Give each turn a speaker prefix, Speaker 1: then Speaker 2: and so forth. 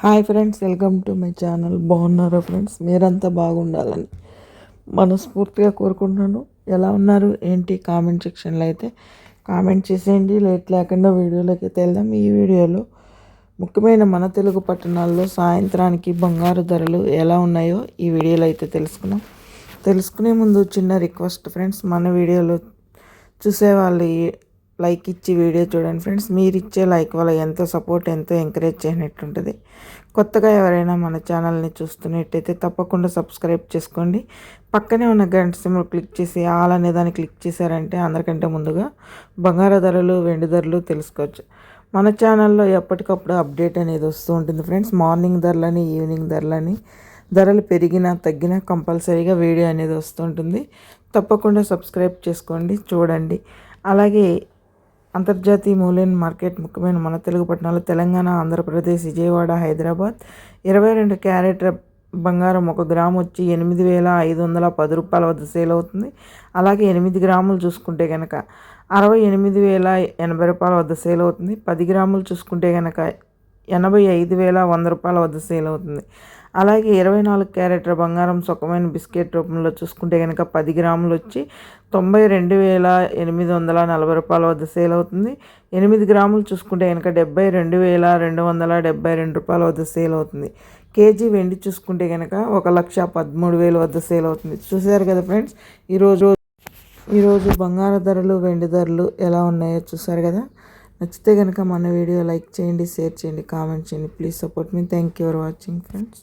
Speaker 1: Hi friends welcome to my channel. బాగున్నారా friends? మీరంతా బాగుండాలని మనస్ఫూర్తిగా కోరుకుంటున్నాను. ఎలా ఉన్నారు? ఏంటి? కామెంట్ సెక్షన్లో అయితే కామెంట్ చేసేయండి. లేట్ లేకుండా వీడియోలోకి అయితే వెళ్దాం. ఈ వీడియోలో ముఖ్యమైన మన తెలుగు పట్టణాల్లో సాయంత్రానికి బంగారు ధరలు ఎలా ఉన్నాయో ఈ వీడియోలో అయితే తెలుసుకున్నాం తెలుసుకునే ముందు చిన్న రిక్వెస్ట్ ఫ్రెండ్స్ మన వీడియోలో చూసేవాళ్ళు లైక్ ఇచ్చి వీడియో చూడండి ఫ్రెండ్స్. మీరు ఇచ్చే లైక్ వల్ల ఎంతో సపోర్ట్ ఎంతో ఎంకరేజ్ చేసినట్టుంటుంది. కొత్తగా ఎవరైనా మన ఛానల్ని చూస్తున్నట్టయితే తప్పకుండా సబ్స్క్రైబ్ చేసుకోండి. పక్కనే ఉన్న గంట సిమ్ క్లిక్ చేసి ఆల్ అనే దాన్ని క్లిక్ చేశారంటే అందరికంటే ముందుగా బంగారు ధరలు వెండి ధరలు తెలుసుకోవచ్చు. మన ఛానల్లో ఎప్పటికప్పుడు అప్డేట్ అనేది వస్తూ ఉంటుంది ఫ్రెండ్స్. మార్నింగ్ ధరలని ఈవినింగ్ ధరలని ధరలు పెరిగినా తగ్గినా కంపల్సరీగా వీడియో అనేది వస్తుంటుంది తప్పకుండా సబ్స్క్రైబ్ చేసుకోండి చూడండి. అలాగే అంతర్జాతీయ మూలైన మార్కెట్ ముఖ్యమైన మన తెలుగు పట్టణాలు తెలంగాణ ఆంధ్రప్రదేశ్ విజయవాడ హైదరాబాద్. ఇరవై రెండు క్యారెట్ బంగారం ఒక గ్రాము వచ్చి ఎనిమిది వేల ఐదు వందల పది రూపాయల వద్ద సేల్ అవుతుంది. అలాగే ఎనిమిది గ్రాములు చూసుకుంటే కనుక అరవై ఎనిమిది వేల ఎనభై రూపాయల వద్ద సేల్ అవుతుంది. పది గ్రాములు చూసుకుంటే కనుక ఎనభై ఐదు వేల వంద రూపాయల వద్ద సేల్ అవుతుంది. అలాగే ఇరవై నాలుగు క్యారెట్ల బంగారం సుఖమైన బిస్కెట్ రూపంలో చూసుకుంటే కనుక పది గ్రాములు వచ్చి తొంభై రెండు వేల ఎనిమిది వందల నలభై రూపాయల వద్ద సేల్ అవుతుంది. ఎనిమిది గ్రాములు చూసుకుంటే కనుక డెబ్బై రెండు వేల రెండు వందల డెబ్బై రెండు రూపాయల వద్ద సేల్ అవుతుంది. కేజీ వెండి చూసుకుంటే కనుక ఒక లక్ష పదమూడు వేల వద్ద సేల్ అవుతుంది. చూసారు కదా ఫ్రెండ్స్ ఈరోజు ఈరోజు బంగారు ధరలు వెండి ధరలు ఎలా ఉన్నాయో చూసారు కదా? నచ్చితే కనుక మన వీడియో లైక్ చేయండి షేర్ చేయండి కామెంట్ చేయండి. Please support me. Thank you for watching friends.